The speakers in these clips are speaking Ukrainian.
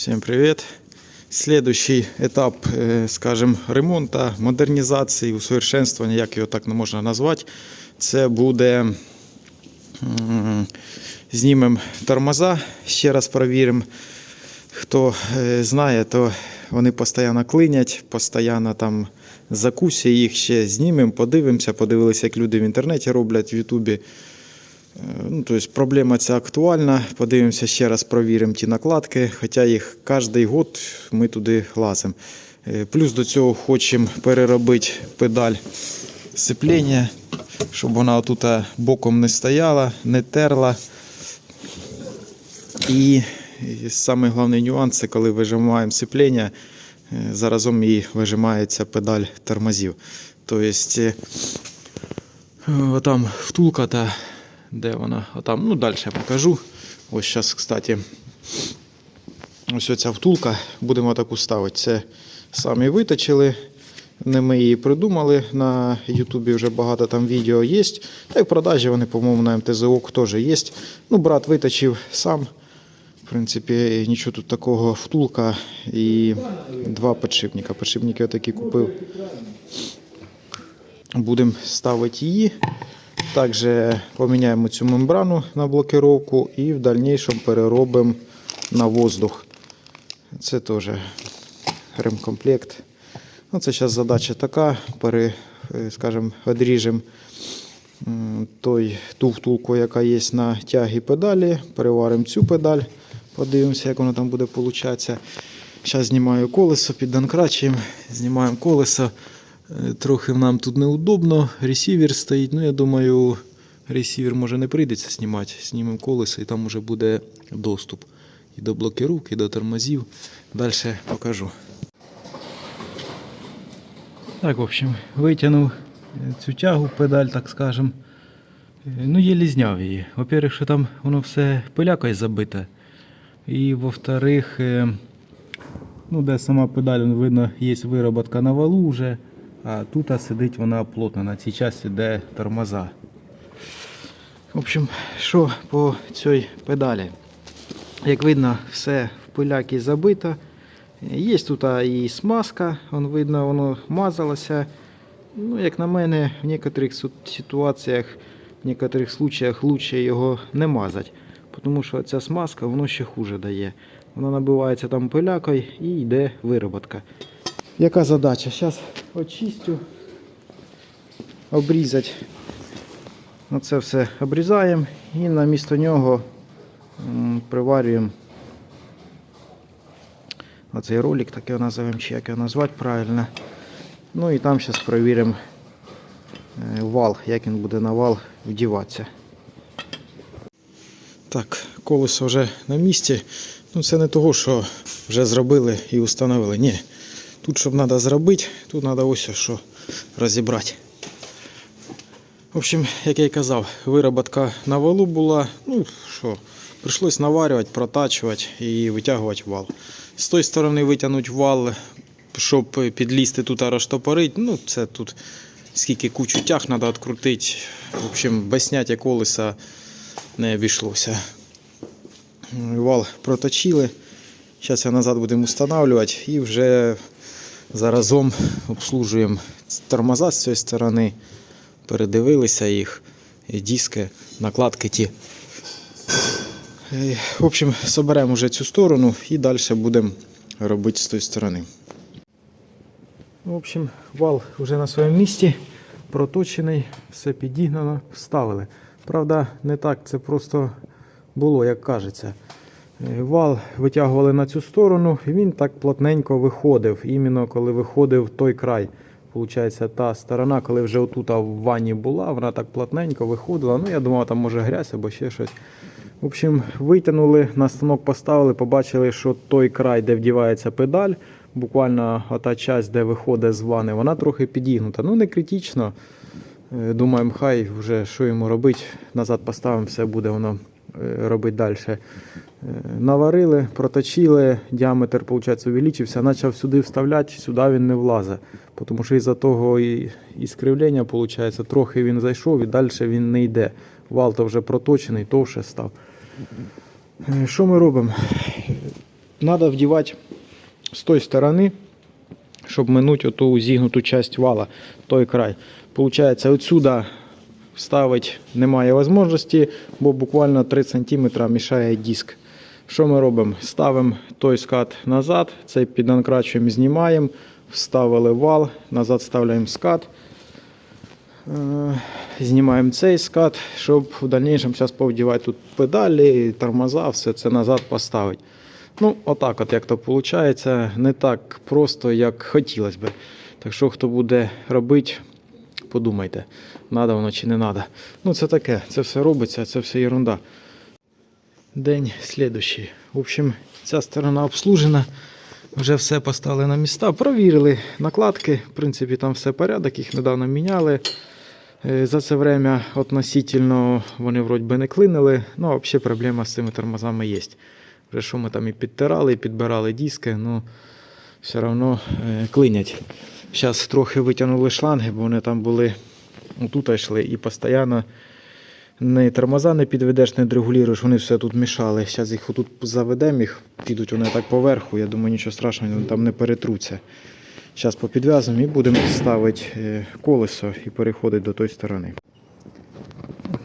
Всем привет! Следующий етап, е, скажем, ремонту, модернізації, усовершенствування, як його так не можна назвати, це буде знімемо тормоза, ще раз перевіримо. Хто е, знає, то вони постійно клинять, постійно там закусі їх ще знімемо, подивимося, подивилися, як люди в інтернеті роблять в Ютубі. Ну, то есть проблема ця актуальна. Подивимося ще раз, провіримо ті накладки, хоча їх кожен год ми туди лазимо. Е, Плюс до цього хочемо переробити педаль сцеплення, щоб вона отут боком не стояла, не терла. І головний нюанс це коли вижимаємо сцеплення, е, заразом і вижимається педаль тормозів. Тобто, е, отам втулка та де вона? Отам, ну далі я покажу. Ось зараз, кстати, ось ця втулка. Будемо таку ставити. Це самі виточили. Не ми її придумали. На Ютубі вже багато там відео є. Та й в продажі вони, по-моєму, на МТЗО теж є. Ну, брат виточив сам. В принципі, нічого тут такого втулка і два підшипника. Підшипники отакі купив. Будемо ставити її. Також поміняємо цю мембрану на блокировку і в дальнейшем переробимо на воздух. Це теж ремкомплект. Ну, це зараз задача така. Пере, е, скажем, відріжемо той, ту втулку, яка є на тягі педалі, переваримо цю педаль, подивимося, як воно там буде получатися. Зараз знімаю колесо, піддонкрачуємо, знімаємо колесо. Е, Трохи нам тут неудобно, ресівер стоїть. Ну, я думаю, ресівер може не прийдеться знімати. Знімемо колесо і там вже буде доступ і до блокировки, і до тормозів. Далі покажу. Так, в общем, витягнув е, цю тягу, педаль, так скажем. Е, Ну, єлі зняв її. Во-первых, що там воно все пилякою забите. І во-вторых, ну, де сама педаль, видно, є вироботка на валу вже, а тут сидить вона плотно на цій часті, де тормоза. В общем, що по цій педалі? Як видно, все в пиляки забито. Є тут і смазка, он видно, воно мазалося. Ну, як на мене, в су- ситуаціях, в некоторих случаях лучше його не мазати. Тому що ця смазка воно ще хуже дає. Вона набивається там пилякою і йде вироботка. Яка задача? Зараз очистю, обрізати. Оце все обрізаємо і на місто нього приварюємо оцей ролик, так його називаємо, чи як його назвати правильно. Ну і там зараз перевіримо е, вал, як він буде на вал вдіватися. Так, колесо вже на місці. Ну це не того, що вже зробили і встановили. Ні. Тут, щоб треба зробити, тут треба ось що розібрати. В общем, як я і казав, вироботка на валу була. Ну що, прийшлось наварювати, протачувати і витягувати вал. З тої сторони витягнути вал, щоб підлізти тут розтопорити. Ну, це тут скільки кучу тяг треба відкрутити. В общем, без зняття колеса не обійшлося. Вал проточили. Зараз його назад будемо встановлювати і вже заразом обслужуємо тормоза з цієї сторони. Передивилися їх, диски, накладки ті. В общем, соберемо вже цю сторону і далі будемо робити з тої сторони. В общем, вал вже на своєму місці, проточений, все підігнано, вставили. Правда, не так це просто було, як кажеться. Е, Вал витягували на цю сторону, і він так плотненько виходив. Іменно коли виходив той край. Получається, та сторона, коли вже отут в ванні була, вона так плотненько виходила. Ну, я думав, там може грязь або ще щось. В общем, витягнули, на станок поставили, побачили, що той край, де вдівається педаль, буквально ота часть, де виходить з вани, вона трохи підігнута. Ну, не критично. Е, Думаємо, хай вже що йому робити. Назад поставимо, все буде воно е, робити далі. Наварили, проточили, діаметр, виходить, увеличився, почав сюди вставляти, сюди він не влазить. Тому що із-за того і, і скривлення, виходить, трохи він зайшов і далі він не йде. Вал то вже проточений, товще став. Е, Що ми робимо? треба вдівати з тої сторони, щоб минути оту зігнуту часть вала, той край. Получається, отсюда вставити немає можливості, бо буквально 3 см мішає диск. Що ми робимо? Ставимо той скат назад, цей піданкрачуємо, знімаємо, вставили вал, назад вставляємо скат. Е, Знімаємо цей скат, щоб в дальнішому зараз повдівати тут педалі, тормоза, все це назад поставити. Ну, отак, от як то виходить, не так просто, як хотілося б. Так що, хто буде робити, подумайте, надо воно чи не надо. Ну, це таке, це все робиться, це все ерунда. День слідущий. В общем, ця сторона обслужена. Вже все поставили на міста, провірили накладки. В принципі, там все порядок, їх недавно міняли. Е, За це время относительно вони вроді би не клинили, ну взагалі проблема з цими тормозами є. Вже що ми там і підтирали, і підбирали диски, ну все одно е, клинять. Зараз трохи витягнули шланги, бо вони там були отут йшли і постійно не тормоза не підведеш, не регулюєш, вони все тут мішали. Зараз їх отут заведемо, їх підуть вони так поверху. Я думаю, нічого страшного, вони там не перетруться. Зараз попідв'язуємо і будемо ставити е, колесо і переходити до тої сторони.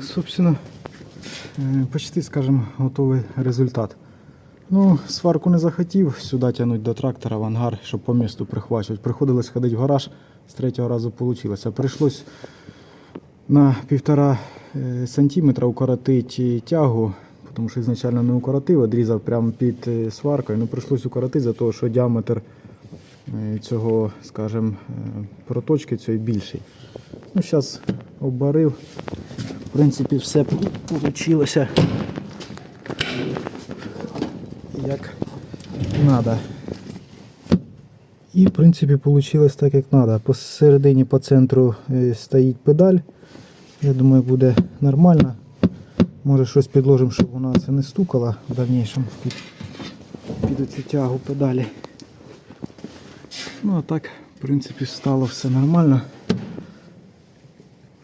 Собственно, е, почти, скажімо, готовий результат. Ну, сварку не захотів сюди тягнути до трактора в ангар, щоб по місту прихвачувати. Приходилось ходити в гараж, з третього разу вийшло. Прийшлось на півтора сантиметра укоротити тягу, тому що ізначально не укоротив, відрізав прямо під е, сваркою. Ну, прийшлось укоротити за того, що діаметр е, цього, скажімо, е, проточки цієї більший. Ну, зараз обварив. В принципі, все вийшло як треба. І, в принципі, вийшло так, як треба. Посередині по центру е, стоїть педаль. Я думаю, буде нормально. Може щось підложимо, щоб вона це не стукала в дальнішому під, під цю тягу педалі. Ну а так, в принципі, стало все нормально.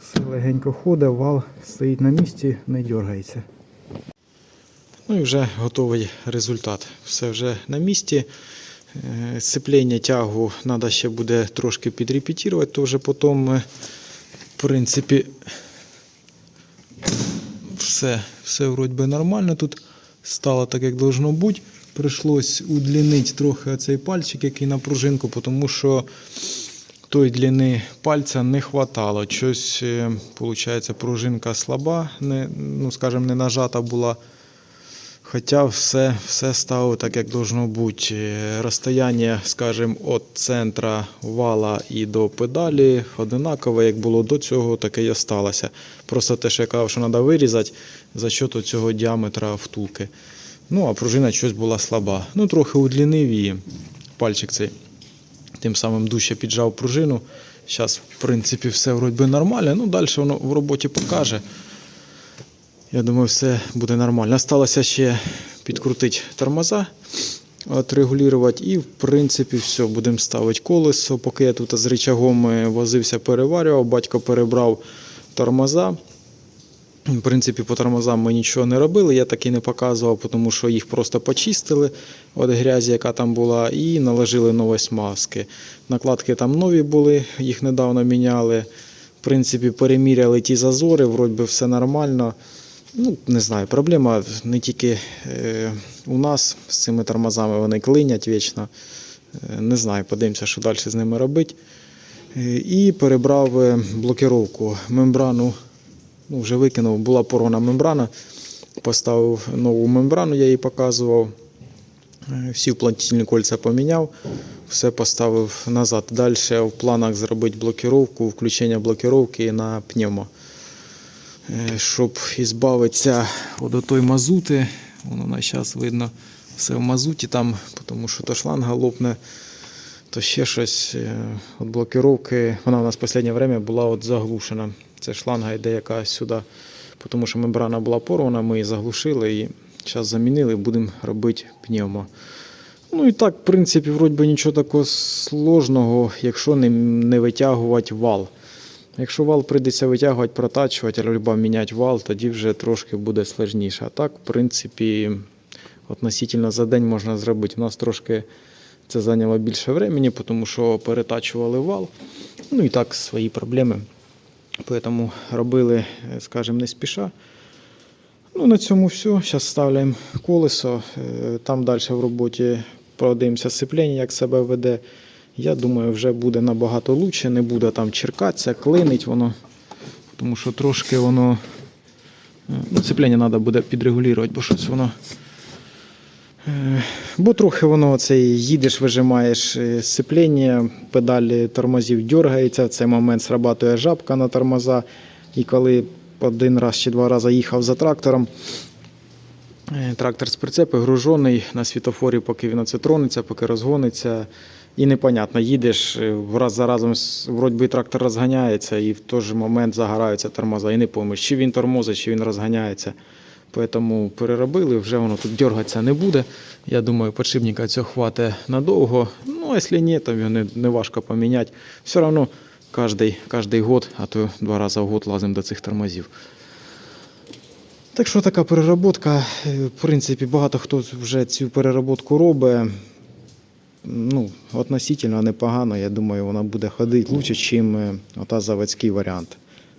Все легенько ходить, вал стоїть на місці, не дергається. Ну і вже готовий результат. Все вже на місці. Е, Сцеплення тягу треба ще буде трошки підрепетувати, то вже потім, е, принципі, все, все вроді би нормально тут стало так, як должно бути. Прийшлось удлінити трохи цей пальчик, який на пружинку, тому що той длини пальця не хватало. Щось, виходить, пружинка слаба, не, ну, скажімо, не нажата була. Хоча все, все стало так, як должно бути. Розстояння, скажімо, від центра вала і до педалі одинакове, як було до цього, таке і осталося. Просто те, що я казав, що треба вирізати за счет цього діаметра втулки. Ну, а пружина щось була слаба. Ну, трохи удлінив її пальчик цей. Тим самим дужче піджав пружину. Зараз, в принципі, все вроді нормально. Ну, далі воно в роботі покаже. Я думаю, все буде нормально. Осталося ще підкрутити тормоза, отрегулювати і, в принципі, все, будемо ставити колесо. Поки я тут з рычагом е, возився, переварював, батько перебрав тормоза. В принципі, по тормозам ми нічого не робили, я так і не показував, тому що їх просто почистили від грязі, яка там була, і наложили нові смазки. Накладки там нові були, їх недавно міняли. В принципі, переміряли ті зазори, вроді все нормально. Ну, не знаю, проблема не тільки е, у нас з цими тормозами, вони клинять вічно. Е, не знаю, подивимося, що далі з ними робити. Е, і перебрав блокировку. Мембрану ну, вже викинув, була порвана мембрана. Поставив нову мембрану, я її показував. Всі вплотнительні кольця поміняв, все поставив назад. Далі в планах зробити блокировку, включення блокировки на пневмо. Е, щоб ізбавитися від той мазути. Воно на зараз видно все в мазуті там, тому що то шланга лопне, то ще щось. Е, От блокировки, вона у нас в останнє время була от заглушена. Це шланга йде якась сюди, тому що мембрана була порвана, ми її заглушили і зараз замінили, будемо робити пневмо. Ну і так, в принципі, вроді нічого такого сложного, якщо не, не витягувати вал. Якщо вал прийдеться витягувати, протачувати, або міняти вал, тоді вже трошки буде сложніше. А так, в принципі, относительно за день можна зробити. У нас трошки це зайняло більше времени, тому що перетачували вал. Ну і так свої проблеми. Тому робили, скажімо, не спіша. Ну, на цьому все. Зараз ставляємо колесо. Е, Там далі в роботі подивимося сцеплення, як себе веде. Я думаю, вже буде набагато краще, не буде там черкатися, клинить воно. Тому що трошки воно. е, Ну, сцеплення треба буде підрегулювати, бо щось воно. е, Бо трохи воно оце їдеш, вижимаєш е, сцеплення, педалі тормозів дергається, в цей момент срабатує жабка на тормоза. І коли один раз чи два рази їхав за трактором, трактор з прицепи гружений на світофорі, поки він оце тронеться, поки розгониться. І непонятно, їдеш е, раз за разом, вроді би трактор розганяється, і в той же момент загораються тормоза. І не поймеш, чи він тормозить, чи він розганяється. Тому переробили, вже воно тут дергатися не буде. Я думаю, подшипника цього хватить надовго. Ну, якщо ні, то його не, не важко поміняти. Все одно кожний год, а то два рази в год лазимо до цих тормозів. Так що така перероботка. Е, В принципі, багато хто вже цю перероботку робить. Ну, относительно непогано. Я думаю, вона буде ходити краще, ніж ота заводський варіант.